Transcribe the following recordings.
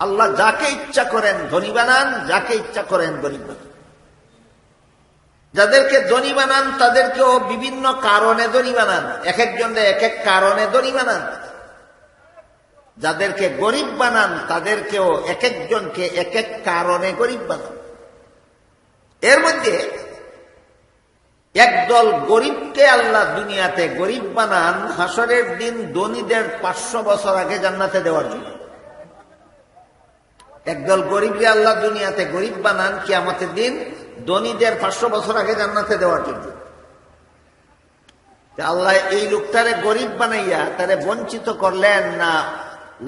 আল্লাহ যাকে ইচ্ছা করেন ধনী বানান, যাকে ইচ্ছা করেন গরিব বানান। যাদেরকে ধনী বানান, তাদেরকেও বিভিন্ন কারণে ধনী বানান। এক একজনে এক এক কারণে ধনী বানান। যাদেরকে গরিব বানান, তাদেরকেও এক একজনকে এক এক কারণে গরিব বানান। এর মধ্যে একদল গরিবকে আল্লাহ দুনিয়াতে গরিব বানান, হাসরের দিন ধনীদের পাঁচশো বছর আগে জান্নাতে দেওয়ার জন্য। একদল গরিবকে আল্লাহ দুনিয়াতে গরিব বানান কি আমাদের দিন ধনীদের পাঁচশো বছর আগে জান্নাতে দেওয়ার জন্য। আল্লাহ এই লোকটারে গরিব বানাইয়া তারে বঞ্চিত করলেন না,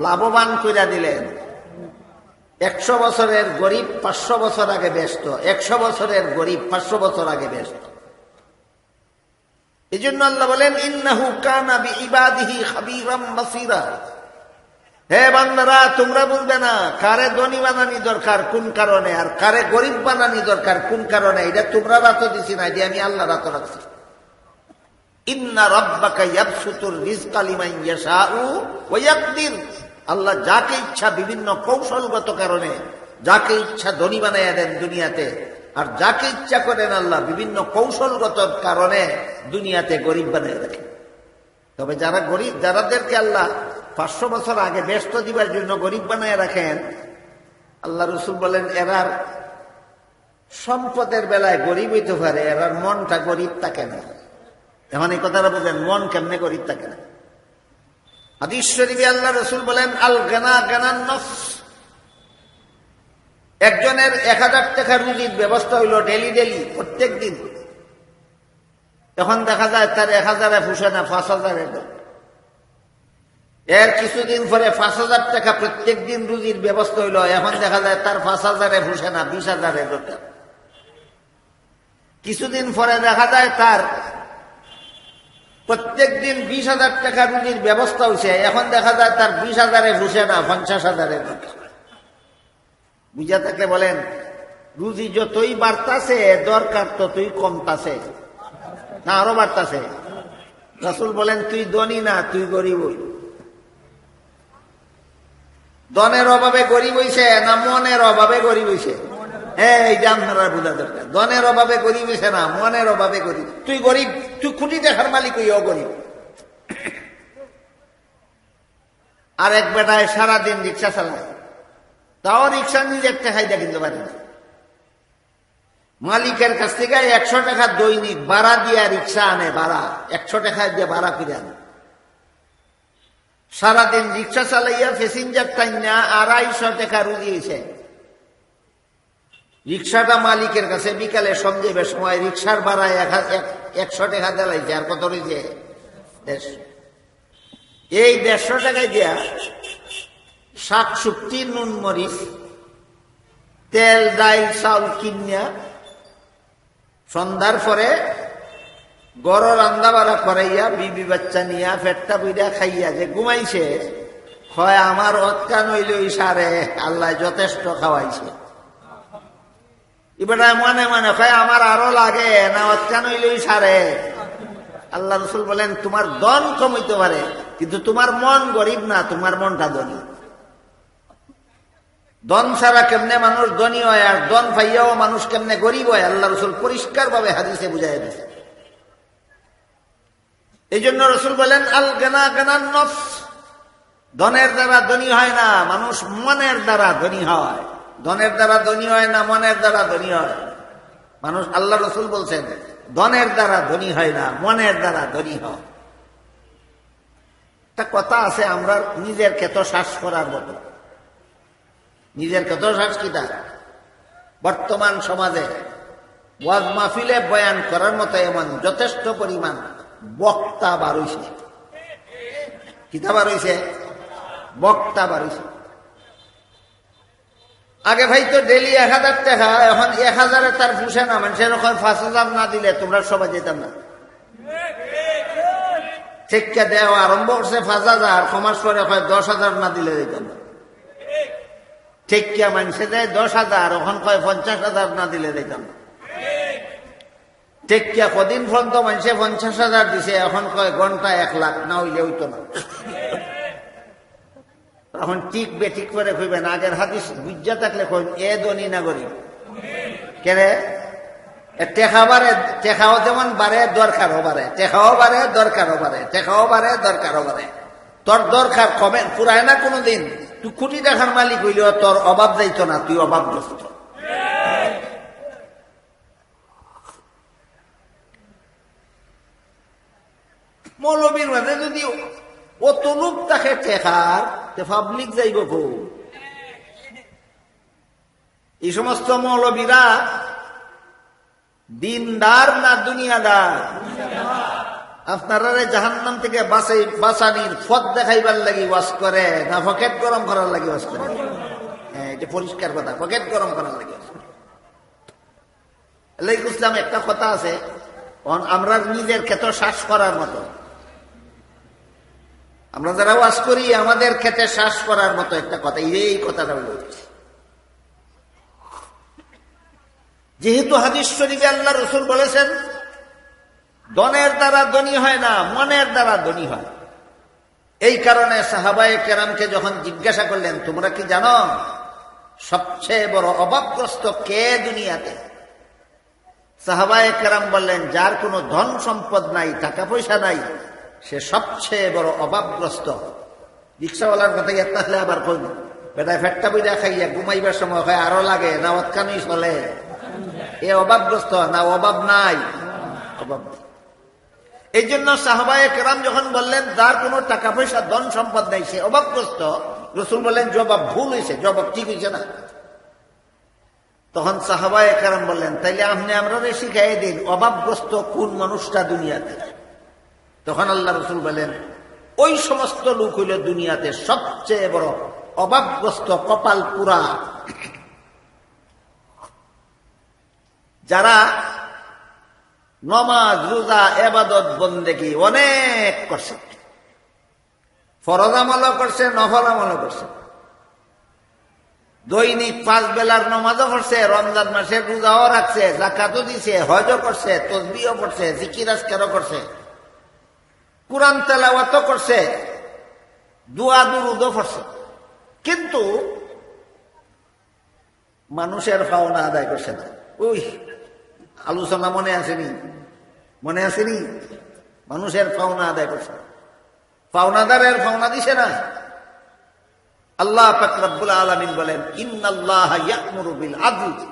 লাভবান কইরা দিলেন। একশো বছরের গরিব পাঁচশো বছর আগে ব্যস্ত, একশো বছরের গরিব পাঁচশো বছর আগে ব্যস্ত। এই জন্য আল্লাহ বলেন, ইন্নাহু কানা বি ইবাদিহি খাবিরাম বাসিরা। হে বান্দারা, তোমরা বুঝবে না কারে ধনী বানানি দরকার, কোন কারণে, আর কারে গরিব বানানি দরকার, কোন কারণে, এটা তোমরা রাত দিছি না যে আমি আল্লাহ রাত রাখছি। ইন্না রব্বাকা ইয়াবসুতুর রিজকালিমাই ইয়াশাউ ওয়া ইয়াকদির। আল্লাহ যাকে ইচ্ছা বিভিন্ন কৌশলগত কারণে যাকে ইচ্ছা ধনী বানাইয়া দেন দুনিয়াতে, আর যাকে ইচ্ছা করেন আল্লাহ বিভিন্ন কৌশলগত কারণে দুনিয়াতে গরিব বানিয়ে রাখেন তবে যারা গরিব, যারাদেরকে আল্লাহ পাঁচশো বছর আগে ব্যস্ত দিবার জন্য গরিব বানায় রাখেন, আল্লাহ রসুল বলেন, এরার সম্পদের বেলায় গরিব হইতে পারে, এরার মনটা গরিব থাকে না এখন এই কথাটা বলছেন মন কেমনে গরিব থাকে না শরীফে আল্লাহ রসুল বলেন, আল গানা গানান নফস। একজনের এক হাজার টাকা রুজির ব্যবস্থা হইল ডেলি ডেলি, প্রত্যেক দিন। এখন দেখা যায় তার এক হাজারে ফুসে না, পাঁচ হাজারে এর কিছুদিন পরে পাঁচ হাজার টাকা প্রত্যেক দিন রুজির ব্যবস্থা হইল। এখন দেখা যায় তার পাঁচ হাজারে ফুসে না, বিশ হাজারে দরকার কিছুদিন পরে দেখা যায় তার প্রত্যেক দিন বিশ হাজার টাকা রুজির ব্যবস্থা হয়েছে এখন দেখা যায় তার বিশ হাজারে ফুসে না, পঞ্চাশ হাজারে দরকার বুঝা থাকলে বলেন, রুজি যতই বাড়তাছে, দরকার ততই কমতাছে। না, আরও বাড়তাছে। রাসুল বলেন, তুই ধনী না, তুই গরিব দনের অভাবে গরিব হইছে না মনের অভাবে গরিব হইছে? বোঝা দরকার। অভাবে গরিব হইছে না মনের অভাবে গরিব? তুই গরিব, তুই মালিক হইও গরিব আর এক বেটায় সারাদিন রিক্সা চালায়। তাও রিক্সা নিজের টাকাই কিনতে পারে না মালিকের কাছ থেকে একশো টাকা দৈনিক ভাড়া দিয়া রিক্সা আনে, ভাড়া। একশো টাকা দিয়ে ভাড়া ফিরে আনে। সারাদিন রিক্সা চালাইয়া প্যাসেঞ্জার টাইনা আড়াইশো টাকা রুজিয়েছে রিক্সাটা মালিকের কাছে বিকালে সঞ্জীবের সময় রিক্সার ভাড়া একশো টাকা দেলাইছে, আর কত রয়েছে এই দেড়শো টাকায় দিয়া শাক শুক্তি নুন মরিচ, তেল, ডাইল, চাউল কিনিয়া সন্ধ্যার পরে গড় রান্দা বাড়া করাইয়া, বিবি বাচ্চা নিয়া ফেটটা বুইরা খাইয়া যে ঘুমাইছে, হয় আমার অৎকান হইল সারে আল্লাহ যথেষ্ট খাওয়াইছে। এবার মনে মনে হয়, আমার আরও লাগে, না অৎকান হইল সারে? আল্লাহ রসুল বলেন, তোমার দন কমিতে পারে, কিন্তু তোমার মন গরিব না, তোমার মনটা ধনী। দন ছাড়া কেমনে মানুষ ধনী হয়, আর দন পাইয়াও মানুষ কেমনে গরিব হয়, আল্লাহ রসুল পরিষ্কার ভাবে হাদিসে বুঝাই দিয়েছে এই জন্য রসুল বলেন, আল গেনা গেনার নফ ধনের দ্বারা ধনী হয় না, মানুষ মনের দ্বারা ধনী হয়। ধনের দ্বারা ধনী হয় না, মনের দ্বারা ধনী হয়। মানুষ, আল্লাহ রসুল বলছেন, ধনের দ্বারা ধনী হয় না, মনের দ্বারা ধনী হয়। একটা কথা আছে, আমরা নিজের ক্ষেত শ্বাস করার মতো। নিজের কত সংস্কৃতা বর্তমান সমাজে ওয়াজ মাহফিলে বয়ান করার মতো এমন যথেষ্ট পরিমাণ বক্তা বাড়ইছে কিতা বাড়ইছে বক্তা বাড়ইছে আগে ভাই তো ডেলি এক হাজার টাকা, এখন এক হাজারে তার পুষে না, মানুষের ওখানে পাঁচ হাজার না দিলে তোমরা সবাই যেতাম না। শিক্ষা দেওয়া আরম্ভ করছে পাঁচ হাজার, সমাজ করে হয় দশ হাজার না দিলে যেতাম না। ঠেকিয়া মানুষে দেয় দশ হাজার, ওখান কয় পঞ্চাশ হাজার না দিলে দেখতাম ঠেকিয়া কদিন পর্যন্ত মানুষে পঞ্চাশ হাজার দিছে, এখন কয় ঘণ্টা এক লাখ, না হইলে হইতো না। এখন ঠিক বে ঠিক করে কইবেন, আগের হাদিস বুঝা থাকলে কইন, এ দনি না গরিব কেরে টেকা বারে টেকাও যেমন বারে দরকারও বারে টেকাও বারে দরকারও বারে টেকাও বারে দরকারও বারে তোর দরকার কমে পুরায় না কোনোদিন? তুই কোটি টাকার মালিক হইলেও তোর অভাব যাইতো না, তুই অভাবগ্রস্ত। মৌলবীর মাঝে যদি অত লোক তাকে টেকার তে পাবলিক যাইব কো? এই সমস্ত মৌলবীরা দিনদার না দুনিয়াদার? আপনারা জাহান্নাম থেকে বাঁচাই বাঁচানির ফদ দেখাইবার লাগি ওয়াশ করে, না পকেট গরম করার লাগি ওয়াশ করে? হ্যাঁ এটা পরিষ্কার কথা, পকেট গরম করার লাগি করে। ইসলাম একটা কথা আছে আমরা নিজের ক্ষেত শ্বাস করার মতো। আমরা যারা ওয়াজ করি, আমাদের ক্ষেতে শ্বাস করার মতো একটা কথা, এই কথাটা বলছি যেহেতু হাদিস শরীফে আল্লাহ রসুল বলেছেন দনের দ্বারা ধনী হয় না, মনের দ্বারা ধনী হয়। এই কারণে সাহাবায়ে কেরামকে যখন জিজ্ঞাসা করলেন, তোমরা কি জানো সবচেয়ে বড় অভাবগ্রস্ত কে দুনিয়াতে? সাহাবায়ে কেরাম বললেন, যার কোনো ধন সম্পদ নাই, টাকা পয়সা নাই সে সবচেয়ে বড় অভাবগ্রস্ত। রিক্সাওয়ালার কথা ইয়াত তাহলে আবার কইন বেটায় ফেটটা বইরা খাইয়া ঘুমাইবার সময় হয় আরও লাগে না অতখানি চলে। এ অভাবগ্রস্ত, না অভাব নাই। অভাব এই জন্য সাহবায়ে কেরাম যখন বললেন তার কোনো টাকা পয়সা, ধন সম্পদ নাই, সে অভাবগ্রস্ত, রসুল বললেন, জবাব ভুল হয়েছে জবাব ঠিক হয়েছে না। তখন সাহাবায়ে কেরাম বললেন, তাইলে আপনি আমরা শিখাই দিন, অভাবগ্রস্ত কোন মানুষটা দুনিয়াতে? তখন আল্লাহ রসুল বলেন, ওই সমস্ত লোক হইল দুনিয়াতে সবচেয়ে বড় অভাবগ্রস্ত কপাল পুরা। যারা নমাজ, রোজা, এবাদত, বন্দেগি অনেক করছে। ফরজ আমলও করছে, নফল আমলও করছে। দৈনিক পাঁচ বেলার নমাজও করছে রমজান মাসে রোজাও রাখছে, জাকাতও দিছে, হজও করছে তসবিও করছে জিকিরাজকারও করছে। কোরআন তেলাওয়াত করছে, দুয়া দুরুদও করছে। কিন্তু মানুষের পাওনা আদায় করছে না। ওই আলোচনা মনে আসেনি। মনে আসেনি? মানুষের পাওনা আদায় করছে। পাওনাদারের পাওনা দিছে না। আল্লাহ ফাকরাবুল আলমিন বলেন, ইন্নাল্লাহ ইয়াকমুরু বিল আদল।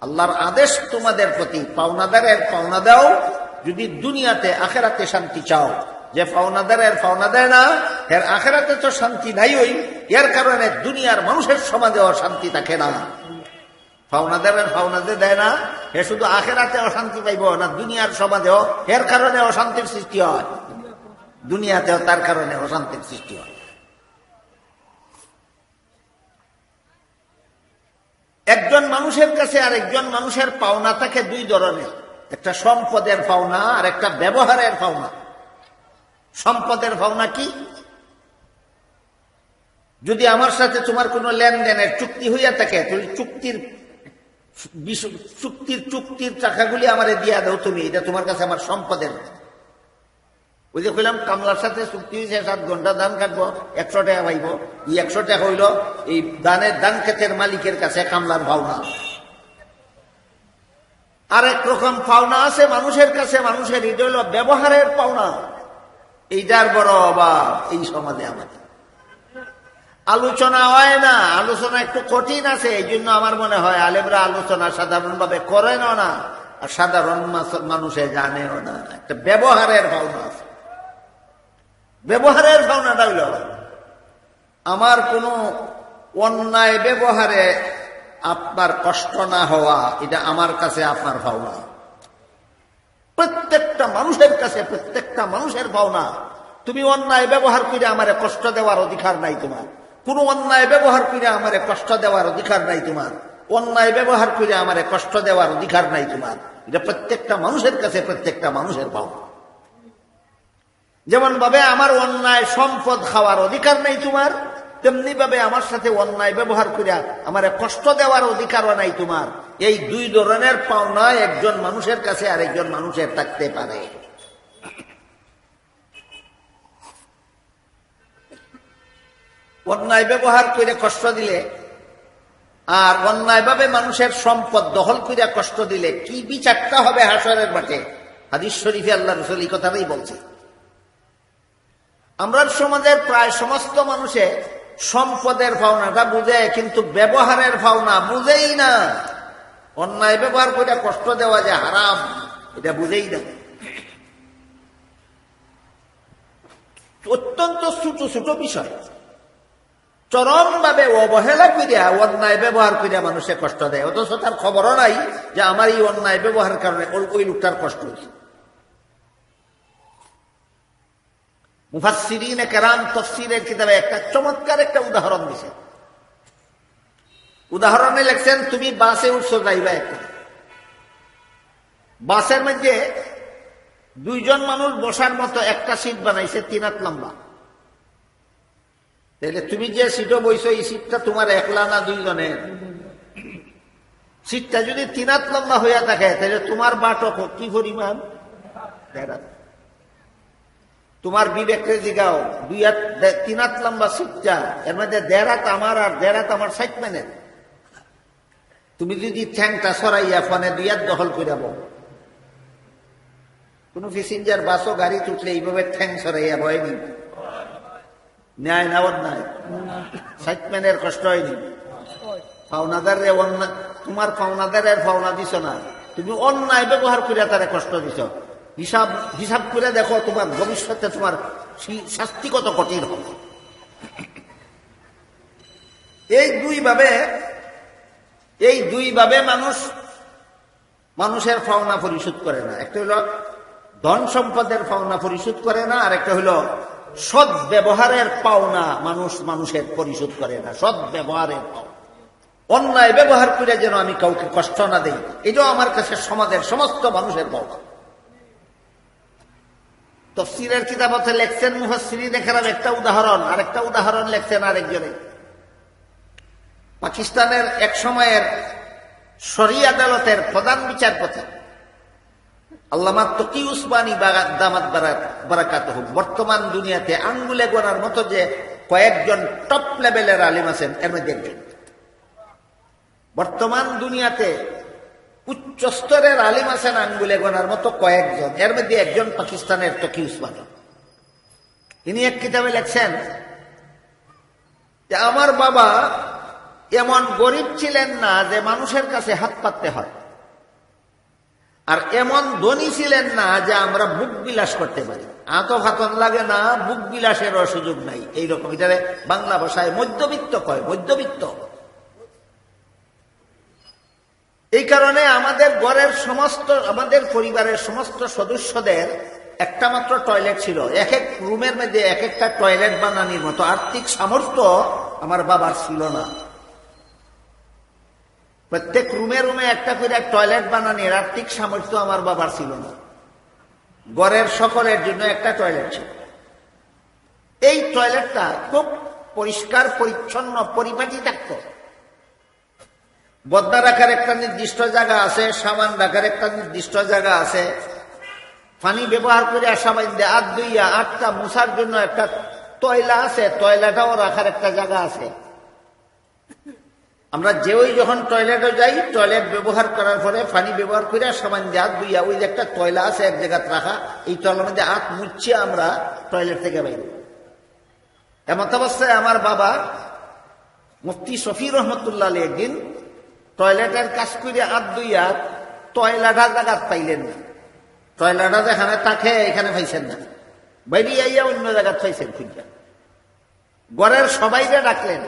আল্লাহর আদেশ তোমাদের প্রতি। পাওনাদারের পাওনা দাও। যদি দুনিয়াতে, আখেরাতে শান্তি চাও। যে পাওনাদারের পাওনা দেয় না। এর আখেরাতে তো শান্তি নাই ওই। এর কারণে দুনিয়ার মানুষের সমাজে অশান্তি থাকে না। পাওনাদারের পাওনাদে দেয় না হে শুধু আখেরাতে অশান্তি পাইব না, দুনিয়ার সমাজেও। এর কারণে অশান্তির সৃষ্টি হয়। দুনিয়াতেও তার কারণে অশান্তির সৃষ্টি হয়। একজন মানুষের কাছে আর একজন মানুষের পাওনা থাকে দুই ধরনের। একটা সম্পদের পাওনা আর একটা ব্যবহারের পাওনা। সম্পদের পাওনা কি? যদি আমার সাথে তোমার কোনো লেনদেনের চুক্তি হইয়া থাকে তুমি চুক্তির চুক্তির চুক্তির টাকাগুলি আমার দিয়া দাও তুমি, এটা তোমার কাছে আমার সম্পদের। ওই যে কইলাম, কামলার সাথে চুক্তি হয়েছে সাত ঘণ্টা ধান কাটবো, একশো টাকা পাইব। এই একশো টাকা হইল এই ধানের দান ক্ষেতের মালিকের কাছে কামলার ভাওনা। আরেক রকম পাওনা আছে মানুষের কাছে, মানুষের এটা হইল ব্যবহারের পাওনা এইটার বড় অভাব এই সমাজে আমাদের। আলোচনা হয় না, আলোচনা একটু কঠিন আছে এই জন্য আমার মনে হয় আলেমরা আলোচনা সাধারণভাবে করেন না, আর সাধারণ মানুষে জানেও না। একটা ব্যবহারের ভাবনা আছে। ব্যবহারের ভাবনাটা হইল আমার। কোনো অন্যায় ব্যবহারে আপনার কষ্ট না হওয়া, এটা আমার কাছে আপনার ভাবনা প্রত্যেকটা মানুষের কাছে, প্রত্যেকটা মানুষের ভাবনা তুমি অন্যায় ব্যবহার করে আমারে কষ্ট দেওয়ার অধিকার নাই তোমার। কোনো অন্যায় ব্যবহার করে আমারে কষ্ট দেওয়ার অধিকার নাই তোমার। অন্যায় ব্যবহার করে আমারে কষ্ট দেওয়ার অধিকার নাই তোমার। এটা প্রত্যেকটা মানুষের কাছে, প্রত্যেকটা মানুষের ভাবনা যেমন ভাবে আমার অন্যায় সম্পদ খাওয়ার অধিকার নাই তোমার তেমনি ভাবে আমার সাথে অন্যায় ব্যবহার করিয়া আমার কষ্ট দেওয়ার অধিকারও নাই তোমার। এই দুই ধরনের পাওনা একজন মানুষের কাছে আরেকজন মানুষের থাকতে পারে। অন্যায় ব্যবহার করে কষ্ট দিলে আর অন্যায়ভাবে মানুষের সম্পদ দখল করিয়া কষ্ট দিলে কি বিচারটা হবে হাসরের মাঠে? হাদিস শরীফে আল্লাহ রসুল এই কথাটাই বলছে। আমরা সমাজের প্রায় সমস্ত মানুষে সম্পদের পাওনাটা বুঝে, কিন্তু ব্যবহারের পাওনা বুঝেই না। অন্যায় ব্যবহার করে কষ্ট দেওয়া যে হারাম, এটা বুঝেই না। অত্যন্ত ছোট ছোট বিষয়। চরম ভাবে অবহেলা করিয়া, অন্যায় ব্যবহার করিয়া মানুষে কষ্ট দেয়। অথচ তার খবরও নাই যে আমার এই অন্যায় ব্যবহারের কারণে ওই লোকটার কষ্ট হয়েছে। মুফাসসিরিন কেরাম তফসিরের কিতাবে একটা চমৎকার একটা উদাহরণ দিছে। উদাহরণে লেখছেন, তুমি বাসে উঠছো যাইবা একটা বাসের মধ্যে দুইজন মানুষ বসার মতো একটা সিট বানাইছে, তিন হাত লম্বা। তাহলে তুমি যে সিটও বইছো, এই সিটটা তোমার একলা না দুইজনের? সিটটা যদি তিন হাত লম্বা হইয়া থাকে তাহলে তোমার বাটক কি পরিমাণ? দেড়। তোমার বিবেককে জিগাও দুই হাত তিন হাত লম্বা সিটটা। এর মধ্যে দেড় হাত আমার আর দেড় হাত আমার সাইট মেনের তুমি যদি ঠ্যাংটা সরাইয়া ফোনে দুই হাত দখল করে যাব কোন প্যাসেঞ্জার বাসও গাড়ি তুটলে এইভাবে ঠ্যাং সরাইয়া ভয়নি ন্যায় না অন্যায়। সাইটম্যানের কষ্ট হয়নি পাওনাদার তোমার পাওনাদারের পাওনা দিছ না। তুমি অন্যায় ব্যবহার করে তারে কষ্ট দিছ। হিসাব হিসাব করে দেখো তোমার ভবিষ্যতে তোমার শাস্তি কত কঠিন হবে। এই দুই ভাবে এই দুই ভাবে মানুষ, মানুষের ফাওনা পরিশোধ করে না। একটা হলো ধন সম্পদের পাওনা পরিশোধ করে না, আর একটা হলো সৎ ব্যবহারের পাওনা মানুষ, মানুষের পরিশোধ করে না। সৎ ব্যবহারের পাওনা। অন্যায় ব্যবহার করে যেন আমি কাউকে কষ্ট না দেই, এটাও আমার কাছে সমাজের সমস্ত মানুষের পাওনা। তফসিরের কিতাবতে লেখছেন মুহসিনী দেখালাম একটা উদাহরণ, আরেকটা উদাহরণ লেখছেন আরেকজনে। পাকিস্তানের এক সময়ের শরী আদালতের প্রধান বিচারপতি, আল্লামা তকি উসমানী দামাত বারাকাত বর্তমান দুনিয়াতে আঙ্গুলে গোনার মতো যে কয়েকজন টপ লেভেলের আলিম আছেন, এর মধ্যে একজন। বর্তমান দুনিয়াতে উচ্চ স্তরের আলিম আছেন আঙ্গুলে গোনার মতো কয়েকজন। এর মধ্যে একজন পাকিস্তানের তকি উসমানী। ইনি এক কিতাবে লেখছেন যে, আমার বাবা এমন গরিব ছিলেন না যে মানুষের কাছে হাত পাততে হয়। আর এমন ধনী ছিলেন না যে আমরা বুক বিলাস করতে পারি। আত ফাতন লাগে না বুক বিলাসেরও সুযোগ নাই। এইরকম এটারে বাংলা ভাষায় মধ্যবিত্ত কয়, মধ্যবিত্ত। এই কারণে আমাদের ঘরের সমস্ত, আমাদের পরিবারের সমস্ত সদস্যদের একটা মাত্র টয়লেট ছিল। এক এক রুমের মধ্যে এক একটা টয়লেট বানানির মতো আর্থিক সামর্থ্য আমার বাবার ছিল না। প্রত্যেক রুমে রুমে একটা করে টয়লেট বানানির আর্থিক সামর্থ্য আমার বাবার ছিল না। ঘরের সকলের জন্য একটা টয়লেট ছিল। এই টয়লেটটা খুব পরিষ্কার, পরিচ্ছন্ন, পরিপাটি থাকত। বদনা রাখার একটা নির্দিষ্ট জায়গা আছে সামান রাখার একটা নির্দিষ্ট জায়গা আছে। পানি ব্যবহার করে সাবান দিয়ে, আট দুইয়া, আটটা মুছার জন্য একটা তয়লা আছে, তয়লাটাও রাখার একটা জায়গা আছে। আমরা যে ওই যখন টয়লেটে যাই, টয়লেট ব্যবহার করার পরে পানি ব্যবহার করে সামান দিয়ে হাত ধুইয়া ওই যে একটা টয়লা আছে এক জায়গায় রাখা, এই টয়লার মধ্যে হাত মুচ্ছে আমরা টয়লেট থেকে বাইরে এমত অবস্থায় আমার বাবা মুফতি শফি রহমতুল্লাহ আলী একদিন টয়লেটের কাজ করে হাত ধুইয়া টয়লাটা জায়গাত পাইলেন না। টয়লাটা যেখানে তাকে এখানে পাইছেন না। বাইরে আইয়া অন্য জায়গাত পাইছেন খুঁজা ঘরের সবাইকে ডাকলেন।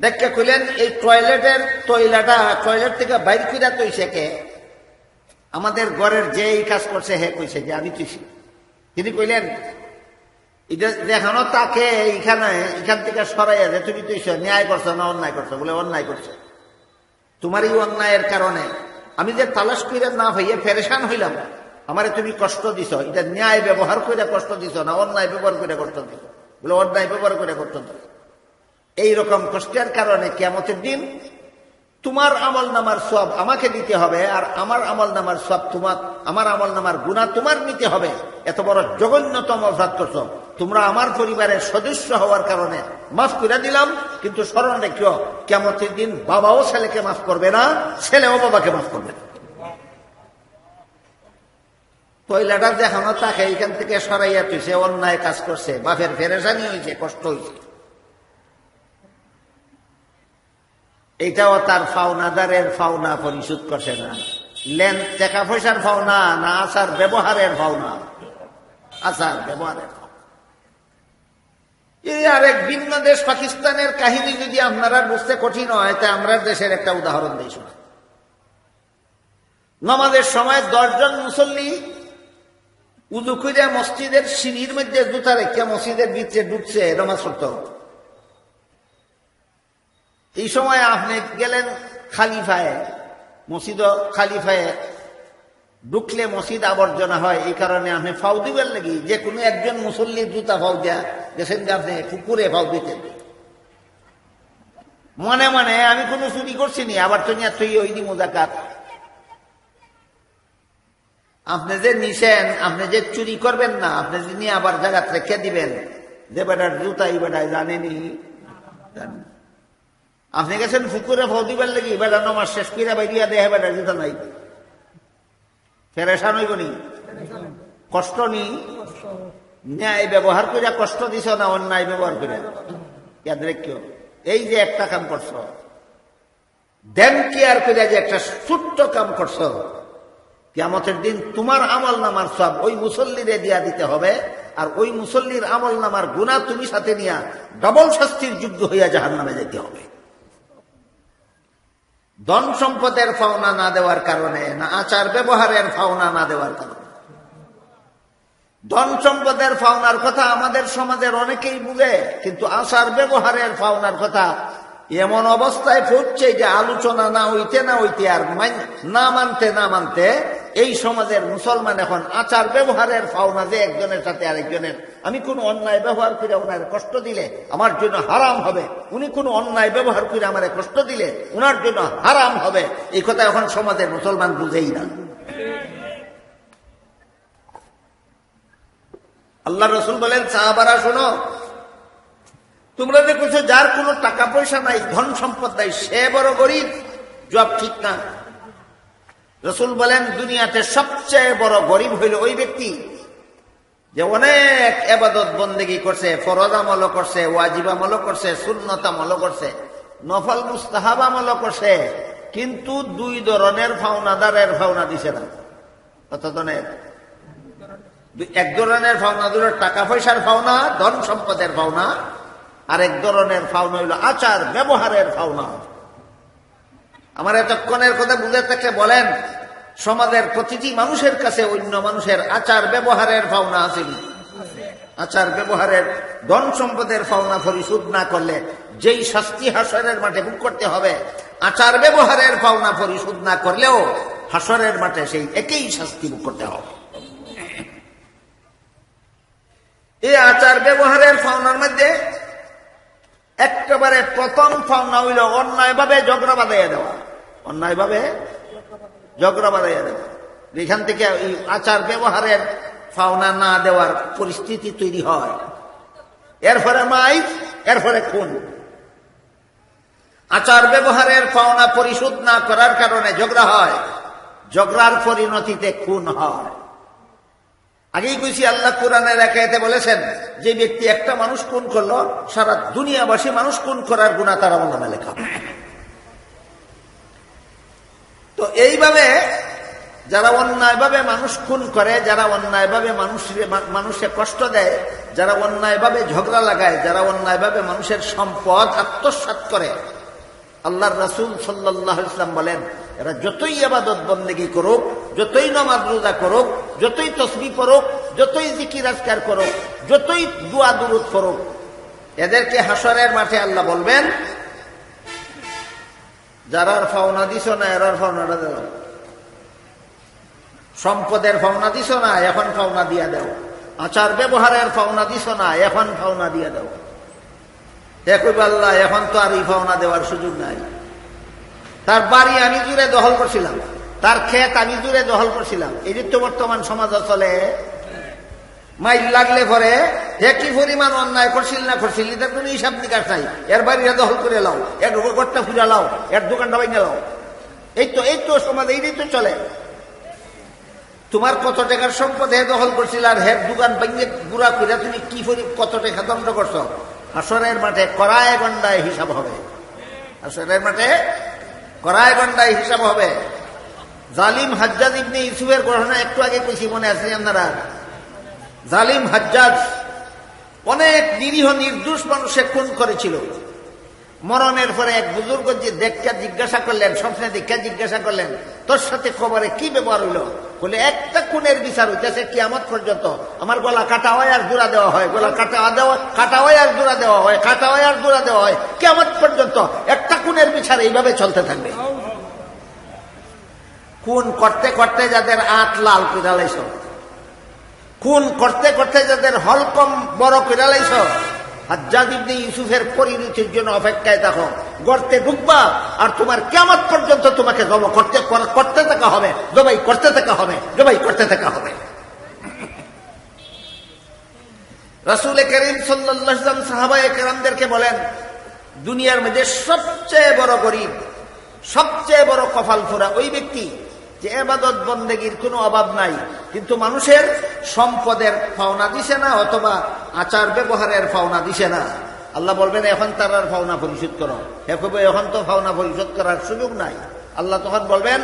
দেখে কইলেন, এই টয়লেটের টয়লাটা, টয়লেট থেকে বাইর করে তৈছে কে? আমাদের ঘরের যে এই কাজ করছে, হে কইছে যে আমি তুইছি তিনি কইলেন, এটা দেখানো তাকে এইখানে, এখান থেকে সরাইয়া যে তুমি তুইছ ন্যায় করছ না অন্যায় করছ? বলে, অন্যায় করছ। তোমার এই অন্যায়ের কারণে আমি যে তালাশ করে না হইয়া ফেরেশান হইলাম, আমারে তুমি কষ্ট দিছ। এটা ন্যায় ব্যবহার করে কষ্ট দিছ না অন্যায় ব্যবহার করে কষ্ট দিছ? বলে, অন্যায় ব্যবহার করে কষ্ট দিছ। এই রকম কষ্টের কারণে কেমতের দিন তোমার আমল নামার সব আমাকে দিতে হবে আর আমার আমল নামার সব তোমার, আমার আমল নামার গুণা তোমার নিতে হবে। এত বড় জঘন্যতম অপরাধ করছ। তোমরা আমার পরিবারের সদস্য হওয়ার কারণে মাফ করে দিলাম, কিন্তু স্মরণ রেখো কেমতের দিন বাবাও ছেলেকে মাফ করবে না, ছেলেও বাবাকে মাফ করবে না। পয়লাটা দেখানো তাকে এখান থেকে সরাইয়া তুইছে, অন্যায় কাজ করছে, বাপের ফেরেসানি হয়েছে কষ্ট হয়েছে এটাও তার ফাওনাদারের ফাওনা পরিশোধ করছে না। লেন, টাকা পয়সার ফাওনা না আচার ব্যবহারের ফাওনা। আচার ব্যবহারের। এই আরেক ভিন্ন দেশ পাকিস্তানের কাহিনী যদি আপনারা বুঝতে কঠিন হয় তা আমরা দেশের একটা উদাহরণ দিই শোনা নমাজের সময় দশজন মুসল্লি উদু করে মসজিদের সিঁড়ির মধ্যে জুতা রেখে মসজিদের ভিতরে ঢুকছে, নমাজ পড়তে। এই সময় আপনি গেলেন খালিফায় মসজিদ খালিফায় ঢুকলে মসজিদ আবর্জনা হয়, এই কারণে আপনি ফাউ দিবেন নাকি? যে কোনো একজন মুসল্লির জুতা ফাউ দেয়া, গেছেন আপনি কুকুরে ফাউ দিতেন। মনে মনে, আমি কোনো চুরি করছি নি আবার তো তুই ওই মোজাকাত আপনি যে নিছেন, আপনি যে চুরি করবেন না, আপনি যে নিয়ে আবার জায়গা রেখে দিবেন, যে বেটার জুতা এই বেটায় জানেনি। আপনি গেছেন ফুকুরে ফাউ দিবেন নাকি? বেটা নমাজ শেষ করে বাইরিয়া দেহে বেটার জুতা নাই। ফেরেশান হইব নি? কষ্ট নি? ন্যায় ব্যবহার করে কষ্ট দিছ না অন্যায় ব্যবহার করে ইয়াদ এই যে একটা কাম করছ, দেন কেয়ার করে যে একটা ছোট্ট কাম করছ, কিয়ামতের দিন তোমার আমল নামার সব ওই মুসল্লিরে দিয়া দিতে হবে, আর ওই মুসল্লির আমল নামার গুণা তুমি সাথে নিয়া ডবল শাস্তির যুদ্ধ হইয়া জাহান নামে যেতে হবে। ধন সম্পদের ফাওনা না দেওয়ার কারণে, না আচার ব্যবহারের ফাওনা না দেওয়ার কারণে। ধন সম্পদের ফাওনার কথা আমাদের সমাজের অনেকেই বুঝে, কিন্তু আচার ব্যবহারের ফাওনার কথা এমন অবস্থায় ফুটছে যে আলোচনা না হইতে না হইতে আর না মানতে না মানতে এই সমাজের মুসলমান এখন আচার ব্যবহারের ফাওনা যে একজনের সাথে আরেকজনের, আমি কোন অন্যায় ব্যবহার করে ওনার কষ্ট দিলে আমার জন্য হারাম হবে। উনি কোন অন্যায় ব্যবহার করে আমার কষ্ট দিলে ওনার জন্য হারাম হবে। এই কথা এখন সমাজের মুসলমান বুঝেই না। আল্লাহ রসুল বলেন, সাহাবারা, শোনো, তোমরা দেখছ যার কোনো টাকা পয়সা নাই, ধন সম্পদ নাই, সে বড় গরিব, জব ঠিক না। রসুল বলেন, দুনিয়াতে সবচেয়ে বড় গরিব হইল ওই ব্যক্তি যে অনেক এবাদত বন্দেগি করছে, ফরজ আমলও করছে, ওয়াজিব আমলও করছে শূন্যত আমলও করছে, নফল মুস্তাহাব আমলও করছে, কিন্তু দুই ধরনের ফাওনাদারের ফাওনা দিছে না। কত ধরনের এক ধরনের ফাওনা দুটো টাকা পয়সার ফাওনা ধন সম্পদের ফাওনা আর এক ধরনের ফাওনা হইল আচার ব্যবহারের ফাওনা। আমার এতক্ষণের কথা বুঝে থাকলে বলেন, সমাজের প্রতিটি মানুষের কাছে অন্য মানুষের আচার ব্যবহারের ফাওনা আছে আচার ব্যবহারের ধন সম্পদের ফাওনা পরিশোধ না করলে যেই শাস্তি হাসরের মাঠে ভোগ করতে হবে, আচার ব্যবহারের পাওনা পরিশোধ না করলেও হাসরের মাঠে সেই একই শাস্তি ভোগ করতে হবে। এই আচার ব্যবহারের ফাওনার মধ্যে একেবারে প্রথম ফাওনা হইল অন্যায়ভাবে ঝগড়া বাঁধাইয়া দেওয়া। অন্যায়ভাবে ঝগড়া বাঁধাইয়া দেওয়া। এখান থেকে আচার ব্যবহারের ফাওনা না দেওয়ার পরিস্থিতি তৈরি হয়। এরপরে মাইক এরপরে খুন। আচার ব্যবহারের পাওনা পরিশোধ না করার কারণে ঝগড়া হয়। ঝগড়ার পরিণতিতে খুন হয়। আগেই কইছি, আল্লাহ কোরআনের একাতে বলেছেন, যে ব্যক্তি একটা মানুষ কোন করল, সারা দুনিয়াবাসী মানুষ কোন করার গুণা তার আমার নামে লেখা। তো এইভাবে যারা অন্যায়ভাবে মানুষ খুন করে, যারা অন্যায়ভাবে মানুষের মানুষে কষ্ট দেয়, যারা অন্যায়ভাবে ঝগড়া লাগায়, যারা অন্যায়ভাবে মানুষের সম্পদ আত্মসাত করে, আল্লাহর রাসুল সাল্লাহ ইসলাম বলেন এরা যতই আবাদত বন্দেগি করুক, যতই নমাজ রোজা করুক, যতই তসবি করুক যতই জিকির আজকার করুক, যতই দুয়া দুরুদ করুক এদেরকে হাসরের মাঠে আল্লাহ বলবেন যারার ফাওনা দিছ না এরার ফাওনাটা দেওয়া সম্পদের ফাওনা দিছ না, এখন ফাওনা দিয়া দাও। আচার ব্যবহারের ফাওনা দিছ না, এখন ফাওনা দিয়া দাও। একই আল্লাহ, এখন তো আর এই ফাওনা দেওয়ার সুযোগ নাই। তার বাড়ি আমি জুড়ে দখল করছিলাম। তার ক্ষেত আমি জুড়ে দখল করছিলাম। এই তো বর্তমান সমাজ চলে, মাইল লাগলে পরে হে কি পরিমাণ অন্যায় করছিল না করছিল এটার কোনো হিসাব নিকাশ নাই। এর বাড়িটা দখল করে লাও এর ঘরটা ফুরা লাও এর দোকানটা বাইনে লাও এই তো এই তো সমাজ, এইটাই তো চলে। তোমার কত টাকার সম্পদ হে দখল করছিল আর হের দোকান ভেঙে গুড়া করে তুমি কি কত টাকা দণ্ড করছ? হাসরের মাঠে কড়ায় গন্ডায় হিসাব হবে। হাসরের মাঠে কড়ায় গন্ডায় হিসাব হবে। জালিম হাজ্জাদ ইবনে ইউসুফের ঘটনা একটু আগে কইছি, মনে আছে আপনারা? জালিম হাজ্জাজ অনেক নিরীহ, নির্দোষ মানুষে খুন করেছিল। মরণের পরে এক বুজুর্গ যে দেখা জিজ্ঞাসা করলেন, স্বপ্নে দেখা জিজ্ঞাসা করলেন, তোর সাথে খবরে কি ব্যবহার হইল? বলে, একটা খুনের বিচার হইতেছে কিয়ামত পর্যন্ত। আমার গলা কাটা হয় আর জোড়া দেওয়া হয়, গলা কাটা দেওয়া কাটা হয় আর জোড়া দেওয়া হয় কাটা হয় আর জোড়া দেওয়া হয়। কিয়ামত পর্যন্ত একটা খুনের বিচার এইভাবে চলতে থাকবে। খুন করতে করতে যাদের আট লাল পিরালাইছ? খুন করতে করতে যাদের হলকম বড় পিরালাইছ? হাজ্জাদ ইউসুফের পরিণতির জন্য অপেক্ষায় দেখো গর্তে ঢুকবা আর তোমার কেমন পর্যন্ত তোমাকে জব করতে করতে থাকা হবে, জবাই করতে থাকা হবে, জবাই করতে থাকা হবে। রাসুল করিম সাল্লাম সাহাবায় কেরামদেরকে বলেন দুনিয়ার মধ্যে সবচেয়ে বড় গরিব, সবচেয়ে বড় কপাল ফোরা ওই ব্যক্তি যে এবাদত বন্দেগীর কোনো অভাব নাই, কিন্তু মানুষের সম্পদের পাওনা দিছে না অথবা আচার ব্যবহারের পাওনা দিছে না। আল্লাহ বলবেন, এখন তার আর পাওনা পরিশোধ করো। হে কবে এখন তো পাওনা পরিশোধ করার সুযোগ নাই। আল্লাহ তখন বলবেন,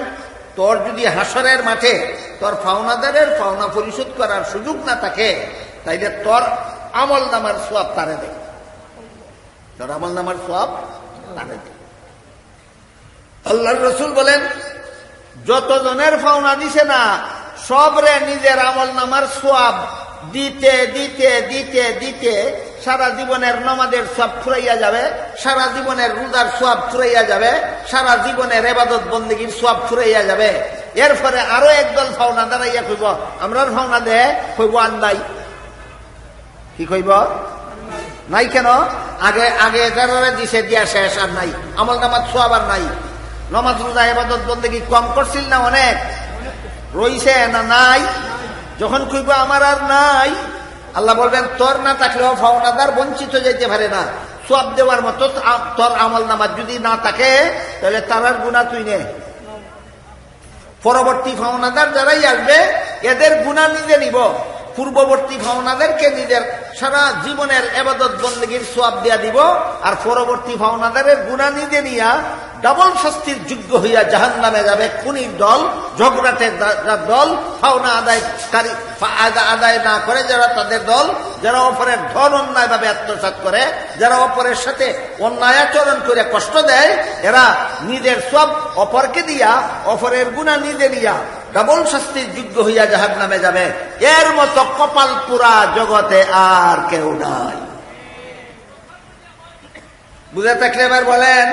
তোর যদি হাসরের মাঠে তোর পাওনাদারের পাওনা পরিশোধ করার সুযোগ না থাকে, তাইলে তোর আমল নামার সোয়াব তারে দে। তোর আমল নামার তারে আল্লাহ রসুল বলেন, যতজনের ফাওনা দিছে না, সবরে নিজের আমল নামার সোয়াব দিতে দিতে দিতে দিতে সারা জীবনের নমাদের সব ফুরাইয়া যাবে, সারা জীবনের রুদার সোয়াব ফুরাইয়া যাবে, সারা জীবনের এবাদত বন্দীগীর সোয়াব ফুরাইয়া যাবে। এর ফলে আরও একদল ফাওনা দাঁড়াইয়া কইব, আমরার ফাওনা দে, কইব আন্দাই। কি কইব? নাই কেন? আগে আগে এগারোরে দিছে দিয়া শেষ আর নাই। আমল নামার সোয়াব আর নাই। নমাজ, রোজা এবাদত বন্দে কি কম করছিল না অনেক? রইছে না নাই? যখন কইব আমার আর নাই, আল্লাহ বলবেন, তোর না থাকলেও ফাওনাদার বঞ্চিত যেতে পারে না। সব দেওয়ার মতো তোর আমল নামাজ যদি না থাকে, তাহলে তারার গুণা তুই নে। পরবর্তী ফাওনাদার যারাই আসবে, এদের গুণা নিজে নিব। পূর্ববর্তী ভাওনাদেরকে নিজের সারা জীবনের এবাদত বন্দীগীর সোয়াব দিয়া দিব, আর পরবর্তী ভাওনাদারের গুণা নিজে নিয়া ডবল শাস্তির যোগ্য হইয়া জাহান নামে যাবে। খুনির দল ঝগড়াটের দল ফাওনা আদায়কারী আদায় না করে যারা তাদের দল, যারা অপরের ধন অন্যায় ভাবে আত্মসাত করে, যারা অপরের সাথে অন্যায় আচরণ করে কষ্ট দেয়, এরা নিজের সব অপরকে দিয়া, অপরের গুণা নিজে নিয়া ডাবল শাস্তির যোগ্য হইয়া জাহান নামে যাবে। এর মতো কপাল পুরা জগতে আর কেউ নাই। বুঝে থাকলে এবার বলেন,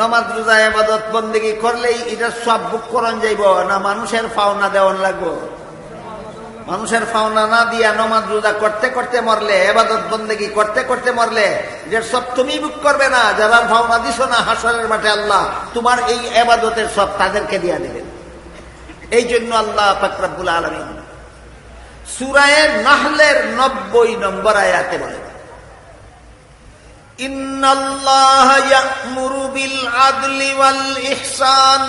নমাজ, রোজা এবাদত বন্দেগি করলেই এটা সব বুক করন যাইব, না মানুষের পাওনা দেওয়ান লাগবো? মানুষের পাওনা না দিয়া নমাজ, রোজা করতে করতে মরলে এবাদত বন্দেগি করতে করতে মরলে, যে সব তুমি বুক করবে না, যারা পাওনা দিছ না হাসরের মাঠে আল্লাহ, তোমার এই এবাদতের সব তাদেরকে দিয়া দেবেন। এই জন্য আল্লাহ ফাকরাবুল আলমিন সুরায়ের নাহলের নব্বই নম্বর আয়াতে বলে إن الله يأمر بالعدل والإحسان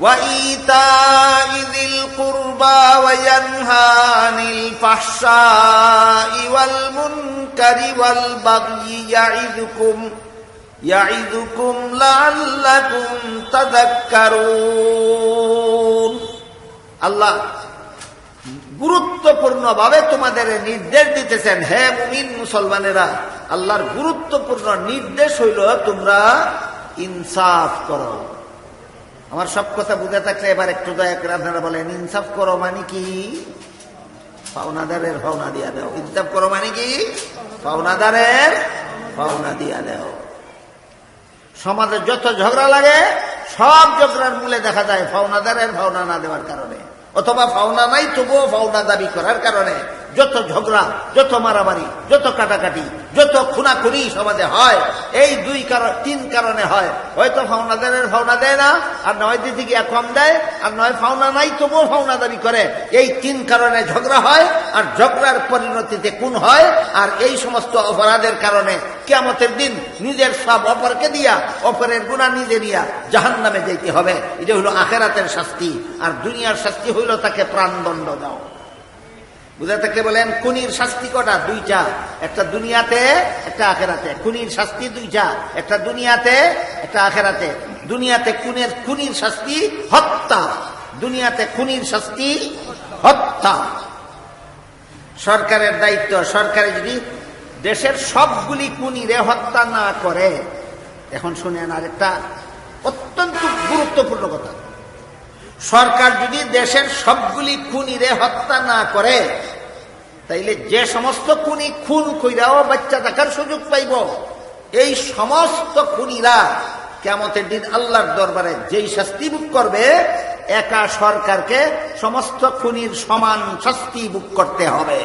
وإيتاء ذي القربى وينهى عن الفحشاء والمنكر والبغي يعظكم يعظكم لعلكم تذكرون আল্লাহ গুরুত্বপূর্ণ ভাবে তোমাদের নির্দেশ দিতেছেন, হে মুমিন মুসলমানেরা। আল্লাহর গুরুত্বপূর্ণ নির্দেশ হইল, তোমরা ইনসাফ করো। আমার সব কথা বুঝে থাকলে এবার একটু দয়া করে আপনারা বলেন, ইনসাফ করো মানে কি? পাওনাদারের পাওনা দিয়া দেও। ইনসাফ করো মানে কি? পাওনাদারের পাওনা দিয়া দেও। সমাজে যত ঝগড়া লাগে, সব ঝগড়ার মূলে দেখা যায় পাওনাদারের পাওনা না দেওয়ার কারণে। অথবা ফাওনা নাই, তবুও ফাওনা দাবি করার কারণে যত ঝগড়া, যত মারামারি, যত কাটাকাটি, যত খুনাখুনি সমাজে হয়, এই দুই কারণ, তিন কারণে হয়। হয়তো ফাউনাদারের ফাউনা দেয় না, আর নয় দিদি গিয়া কম দেয়, আর নয় ফাউনা নাই, তবুও ফাউনাদারি করে। এই তিন কারণে ঝগড়া হয়, আর ঝগড়ার পরিণতিতে কোন হয়, আর এই সমস্ত অপরাধের কারণে কেমতের দিন নিজের সব অপরকে দিয়া, অপরের গুণা নিজে নিয়া জাহান নামে যেতে হবে। এটা হলো আখেরাতের শাস্তি। আর দুনিয়ার শাস্তি হইল তাকে প্রাণদণ্ড দাও। বুঝে থেকে বলেন? খুনির শাস্তি কটা? দুইটা। একটা দুনিয়াতে, একটা আখেরাতে। খুনির শাস্তি দুইটা। একটা দুনিয়াতে, একটা আখেরাতে। দুনিয়াতে খুনের, খুনির শাস্তি হত্যা। দুনিয়াতে খুনির শাস্তি হত্যা। সরকারের দায়িত্ব, সরকারে যদি দেশের সবগুলি খুনিরে হত্যা না করে। এখন শুনেন আরেকটা অত্যন্ত গুরুত্বপূর্ণ কথা। সরকার যদি দেশের সবগুলি খুনিরে হত্যা না করে, তাইলে যে সমস্ত খুনি খুন কইরাও বাচ্চা থাকার সুযোগ পাইব। এই সমস্ত খুনিরা কেমতের দিন আল্লাহর দরবারে যেই শাস্তি বুক করবে, একা সরকারকে সমস্ত খুনির সমান শাস্তি বুক করতে হবে।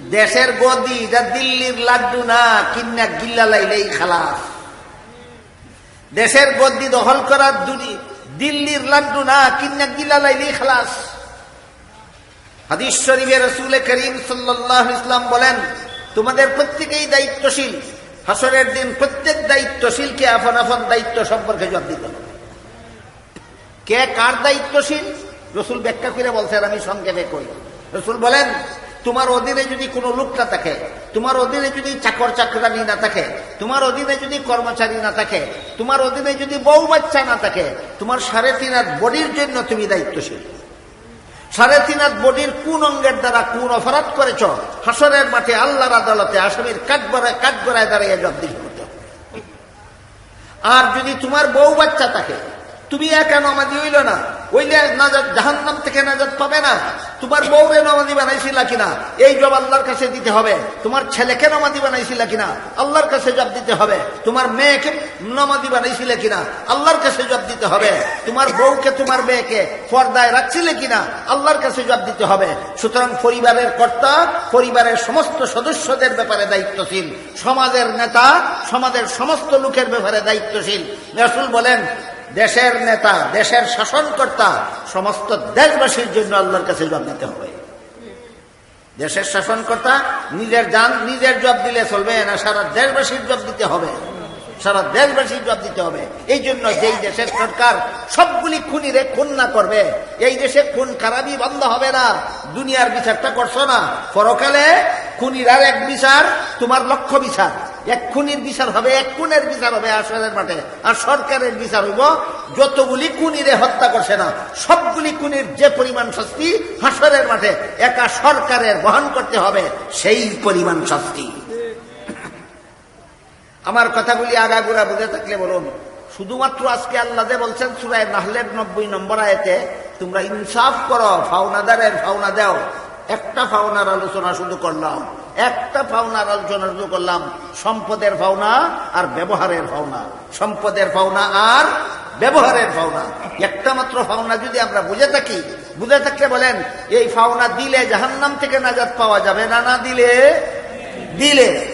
দেশের গদি, যা দিল্লির লাড্ডু না, কিন্না গিল্লা লাইলেই খালাস। দেশের গদ্দি দখল করার দুনি, দিল্লির লাড্ডু না, কিন্না গিলা লাইলি খালাস। হাদিস শরীফে রসুল করিম সাল্লাহ ইসলাম বলেন, তোমাদের প্রত্যেকেই দায়িত্বশীল। হাসরের দিন প্রত্যেক দায়িত্বশীলকে আপন আপন দায়িত্ব সম্পর্কে জবাব দিতে হবে। কে কার দায়িত্বশীল? রসুল ব্যাখ্যা করে বলছেন, আমি সংক্ষেপে কই। রসুল বলেন তোমার অধীনে যদি কোনো লোক না থাকে, তোমার অধীনে যদি চাকর চাকরানি না থাকে, তোমার অধীনে যদি কর্মচারী না থাকে, তোমার অধীনে যদি বউ বাচ্চা না থাকে, তোমার সাড়ে তিন হাত বডির জন্য তুমি দায়িত্বশীল। সাড়ে তিন হাত বডির কোন অঙ্গের দ্বারা কোন অপরাধ করেছ, হাসরের মাঠে আল্লাহর আদালতে আসামির কাঠগড়ায় কাঠগড়ায় দাঁড়িয়ে জব্দিশ করতে আর যদি তোমার বউ বাচ্চা থাকে, তুমি একা নমাজি হইল না ওইলে নাজাদ জাহান্নাম থেকে নাজাদ পাবে না। তোমার বউরে নমাজি বানাইছিলা কিনা? এই জব আল্লাহর কাছে দিতে হবে। তোমার ছেলেকে নমাজি বানাইছিলা কিনা? আল্লাহর কাছে জব দিতে হবে। তোমার মেয়েকে নমাজি বানাইছিলে কিনা? আল্লাহর কাছে জব দিতে হবে। তোমার বউকে তোমার মেয়েকে পর্দায় রাখছিলে কিনা? আল্লাহর কাছে জব দিতে হবে। সুতরাং পরিবারের কর্তা, পরিবারের সমস্ত সদস্যদের ব্যাপারে দায়িত্বশীল। সমাজের নেতা, সমাজের সমস্ত লোকের ব্যাপারে দায়িত্বশীল। রাসূল বলেন দেশের নেতা, দেশের শাসনকর্তা, সমস্ত দেশবাসীর জন্য আল্লাহর কাছে জবাব দিতে হবে। দেশের শাসনকর্তা নিজের যান নিজের জব দিলে চলবে না, সারা দেশবাসীর জব দিতে হবে। সারা দেশবাসীর জব দিতে হবে। এই জন্য যেই দেশের সরকার সবগুলি খুনিরে খুন না করবে, এই দেশে খুন খারাপই বন্ধ হবে না, দুনিয়ার বিচারটা করছ না। পরকালে খুনিরার এক বিচার, তোমার লক্ষ্য বিচার। এক খুনির বিচার হবে, এক খুনের বিচার হবে আসরের মাঠে। আর সরকারের বিচার হইব, যতগুলি খুনিরে হত্যা করছে না, সবগুলি খুনির যে পরিমাণ শাস্তি হাসরের মাঠে একা সরকারের বহন করতে হবে, সেই পরিমাণ শাস্তি। আমার কথাগুলি আগাগোড়া বুঝে থাকলে বলুন, শুধুমাত্র আজকে আল্লাহ বলছেন সুরায় নাহলের নব্বই নম্বর আয়তে, তোমরা ইনসাফ করো ফাউনাদারের ফাউনা দাও, একটা ফাউনার আলোচনা শুধু করলাম। একটা ভাওনার আলোচনা শুরু করলাম, সম্পদের ভাওনা আর ব্যবহারের ভাওনা। সম্পদের ভাওনা আর ব্যবহারের ভাওনা। একটা মাত্র ভাওনা যদি আমরা বুঝে থাকি, বুঝে থাকলে বলেন, এই পাওনা দিলে জাহান্নাম থেকে নাজাদ পাওয়া যাবে না না দিলে? দিলে।